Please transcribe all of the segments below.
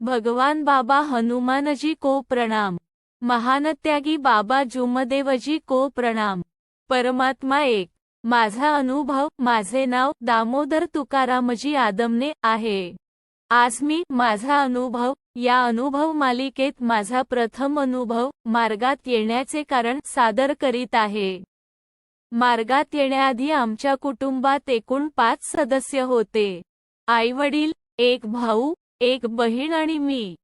भगवान बाबा हनुमानजी को प्रणाम. महानत्यागी बाबा जुमदेवजी को प्रणाम. परमात्मा एक. माझा अनुभव माझे नाव दामोदर तुकारामजी आदमने आहे. आज मी माझा अनुभव या अनुभव मालिकेत माझा प्रथम अनुभव मार्गात येण्याचे कारण सादर करीत आहे. मार्गात येण्याआधी आमच्या कुटुंबात एकूण पाच सदस्य होते. आईवडील एक भाऊ एक बहीण आणि मी.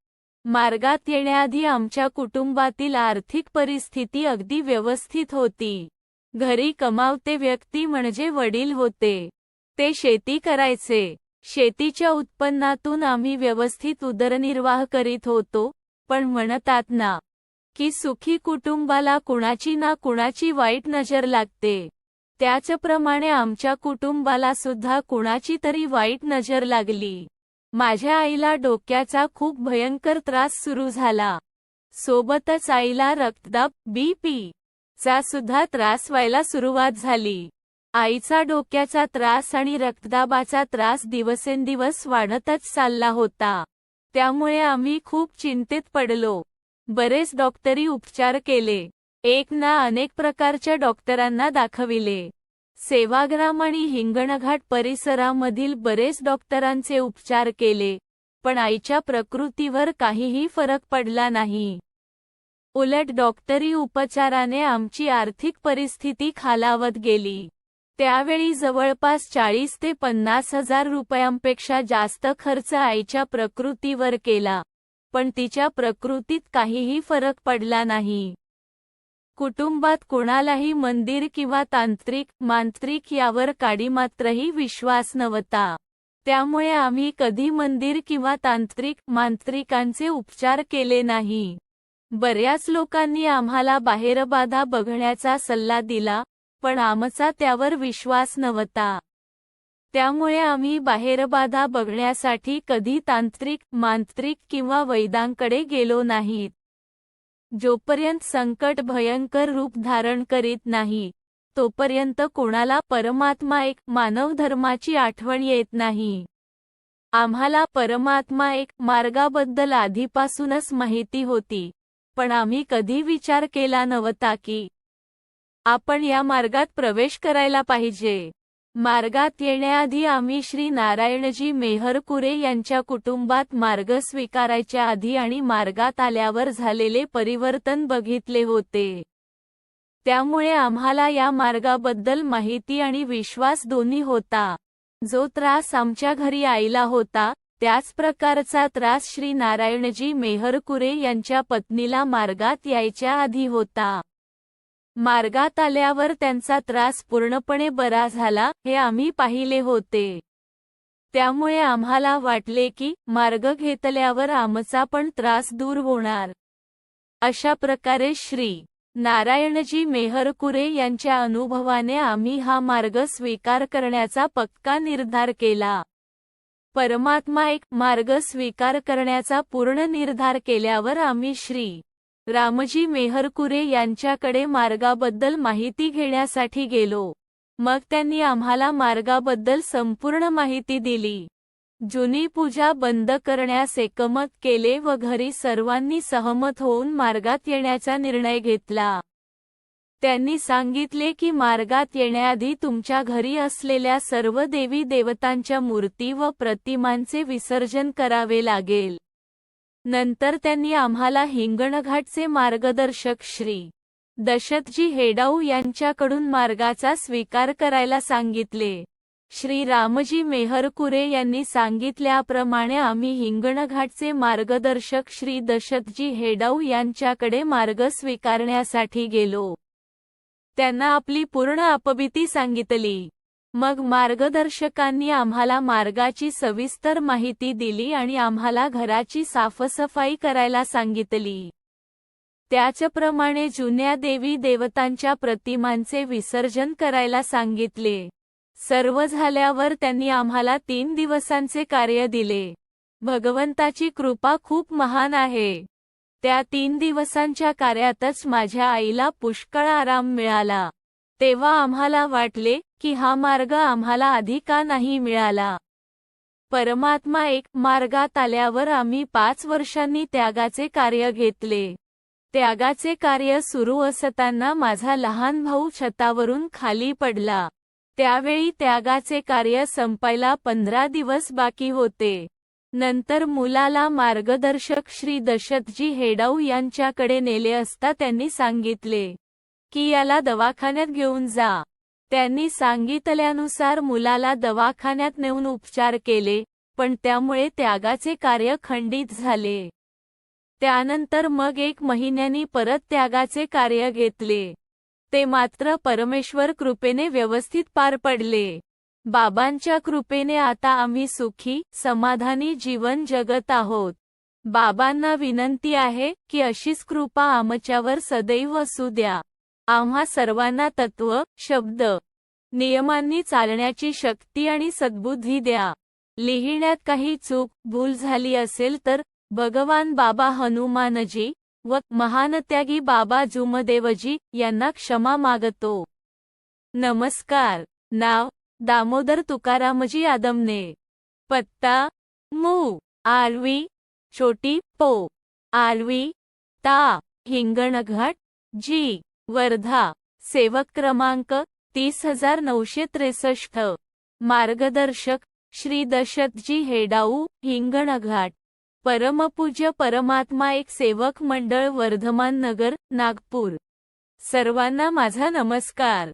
मार्गात येण्याआधी आमच्या कुटुंबातील आर्थिक परिस्थिती अगदी व्यवस्थित होती. घरी कमावते व्यक्ती म्हणजे वडील होते. ते शेती करायचे. शेतीच्या उत्पन्नातून आम्ही व्यवस्थित उदरनिर्वाह करीत होतो पण म्हणतात ना की सुखी कुटुंबाला कुणाची ना कुणाची वाईट नजर लागते. त्याचप्रमाणे आमच्या कुटुंबाला सुद्धा कुणाची तरी वाईट नजर लागली. माझ्या आईला डोक्याचा खूप भयंकर त्रास सुरू झाला. सोबतच आईला रक्तदाब बीपी चा सुद्धा त्रास व्हायला सुरुवात झाली. आईचा डोक्याचा त्रास आणि रक्तदाबाचा त्रास दिवसेंदिवस वाढतच चालला होता. त्यामुळे आम्ही खूप चिंतेत पडलो. बरेच डॉक्टरी उपचार केले. एक ना अनेक प्रकारच्या डॉक्टरांना दाखविले. सेवाग्राम आणि हिंगणघाट परिसरामधील बरेच डॉक्टरांचे उपचार केले पण आईच्या प्रकृतीवर काहीही फरक पडला नाही. उलट डॉक्टरी उपचाराने आमची आर्थिक परिस्थिती खालावत गेली. त्यावेळी जवळपास चाळीस ते पन्नास हजार रुपयांपेक्षा जास्त खर्च आईच्या प्रकृतीवर केला पण तिच्या प्रकृतीत काहीही फरक पडला नाही. कुटुंबात कोणालाही मंदिर किंवा तांत्रिक मांत्रिक यावर काडीमात्रही विश्वास नव्हता. त्यामुळे आम्ही कधी मंदिर किंवा तांत्रिक मांत्रिकांचे उपचार केले नाही. बऱ्याच लोकांनी आम्हाला बाहेरबाधा बघण्याचा सल्ला दिला पण आमचा त्यावर विश्वास नव्हता. त्यामुळे आम्ही बाहेरबाधा बघण्यासाठी कधी तांत्रिक मांत्रिक किंवा वैदांकडे गेलो नाहीत. जोपर्यंत संकट भयंकर रूप धारण करीत नाही तोपर्यंत कोणाला परमात्मा एक मानवधर्माची आठवण येत नाही. आम्हाला परमात्मा एक मार्गाबद्दल आधीपासूनच माहिती होती पण आम्ही कधी विचार केला नव्हता की आपण या मार्गात प्रवेश करायला पाहिजे. मार्गात येण्याआधी आम्ही श्री नारायणजी मेहरकुरे यांच्या कुटुंबात मार्ग स्वीकारायच्या आधी आणि मार्गात आल्यावर झालेले परिवर्तन बघितले होते. त्यामुळे आम्हाला या मार्गाबद्दल माहिती आणि विश्वास दोन्ही होता. जो त्रास आमच्या घरी आईला होता त्याच प्रकारचा त्रास श्री नारायणजी मेहरकुरे यांच्या पत्नीला मार्गात यायच्या आधी होता. मार्गात आल्यावर त्यांचा त्रास पूर्णपणे बरा झाला हे आम्ही पाहिले होते. त्यामुळे आम्हाला वाटले की मार्ग घेतल्यावर आमचा पण त्रास दूर होणार. अशा प्रकारे श्री. नारायणजी मेहरकुरे यांच्या अनुभवाने आम्ही हा मार्ग स्वीकार करण्याचा पक्का निर्धार केला. परमात्मा एक मार्ग स्वीकार करण्याचा पूर्ण निर्धार केल्यावर आम्ही श्री. रामजी मेहरकुरे यांच्याकडे मार्गाबद्दल माहिती घेण्यासाठी गेलो. मग त्यांनी आम्हाला मार्गाबद्दल संपूर्ण माहिती दिली. जुनी पूजा बंद करण्यास एकमत केले व घरी सर्वांनी सहमत होऊन मार्गात येण्याचा निर्णय घेतला. त्यांनी सांगितले की मार्गात येण्याआधी तुमच्या घरी असलेल्या सर्व देवी देवतांच्या मूर्ती व प्रतिमांचे विसर्जन करावे लागेल. नंतर त्यांनी आम्हाला हिंगणघाटचे मार्गदर्शक श्री. दशतजी हेडाऊ यांच्याकडून मार्गाचा स्वीकार करायला सांगितले. श्री रामजी मेहरकुरे यांनी सांगितल्याप्रमाणे आम्ही हिंगणघाटचे मार्गदर्शक श्री दशतजी हेडाऊ यांच्याकडे मार्ग स्वीकारण्यासाठी गेलो. त्यांना आपली पूर्ण अपबिती सांगितली. मग मार्गदर्शकांनी आम्हाला मार्गाची सविस्तर माहिती दिली आणि आम्हाला घराची साफसफाई करायला सांगितली. त्याचप्रमाणे जुन्या देवी देवतांच्या प्रतिमांचे विसर्जन करायला सांगितले. सर्व झाल्यावर त्यांनी आम्हाला तीन दिवसांचे कार्य दिले. भगवंताची कृपा खूप महान आहे. त्या तीन दिवसांच्या कार्यातच माझ्या आईला पुष्कळ आराम मिळाला. तेव्हा आम्हाला वाटले की हा मार्ग आम्हाला आधी का नाही मिळाला? परमात्मा एक मार्गात आल्यावर आम्ही पाच वर्षांनी त्यागाचे कार्य घेतले. त्यागाचे कार्य सुरू असताना माझा लहान भाऊ छतावरून खाली पडला. त्यावेळी त्यागाचे कार्य संपायला पंधरा दिवस बाकी होते. नंतर मुलाला मार्गदर्शक श्री दशतजी हेडाऊ यांच्याकडे नेले असता त्यांनी सांगितले की याला दवाखान्यात घेऊन जा. त्यांनी सांगितल्यानुसार मुलाला दवाखान्यात नेऊन उपचार केले पण त्यामुळे त्यागाचे कार्य खंडित झाले. त्यानंतर मग एक महिन्यांनी परत त्यागाचे कार्य घेतले. ते मात्र परमेश्वर कृपेने व्यवस्थित पार पडले. बाबांच्या कृपेने आता आम्ही सुखी समाधानी जीवन जगत आहोत. बाबांना विनंती आहे की अशीच कृपा आमच्यावर सदैव असू द्या. आम्हा सर्वांना तत्व शब्द नियमांनी चालण्याची शक्ती आणि सद्बुद्धी द्या. लिहिण्यात काही चूक भूल झाली असेल तर भगवान बाबा हनुमानजी व महानत्यागी बाबा जुमदेवजी यांना क्षमा मागतो. नमस्कार. नाव दामोदर तुकारामजी आदमने. पत्ता मू आरवी छोटी पो आरवी ता हिंगणघाट जी. वर्धा सेवक क्रमांक तीस हजार नऊशे त्रेसष्ट. मार्गदर्शक श्री दशतजी हेडाऊ हिंगणघाट. परमपूज्य परमात्मा एक सेवक मंडळ वर्धमान नगर नागपूर. सर्वांना माझा नमस्कार.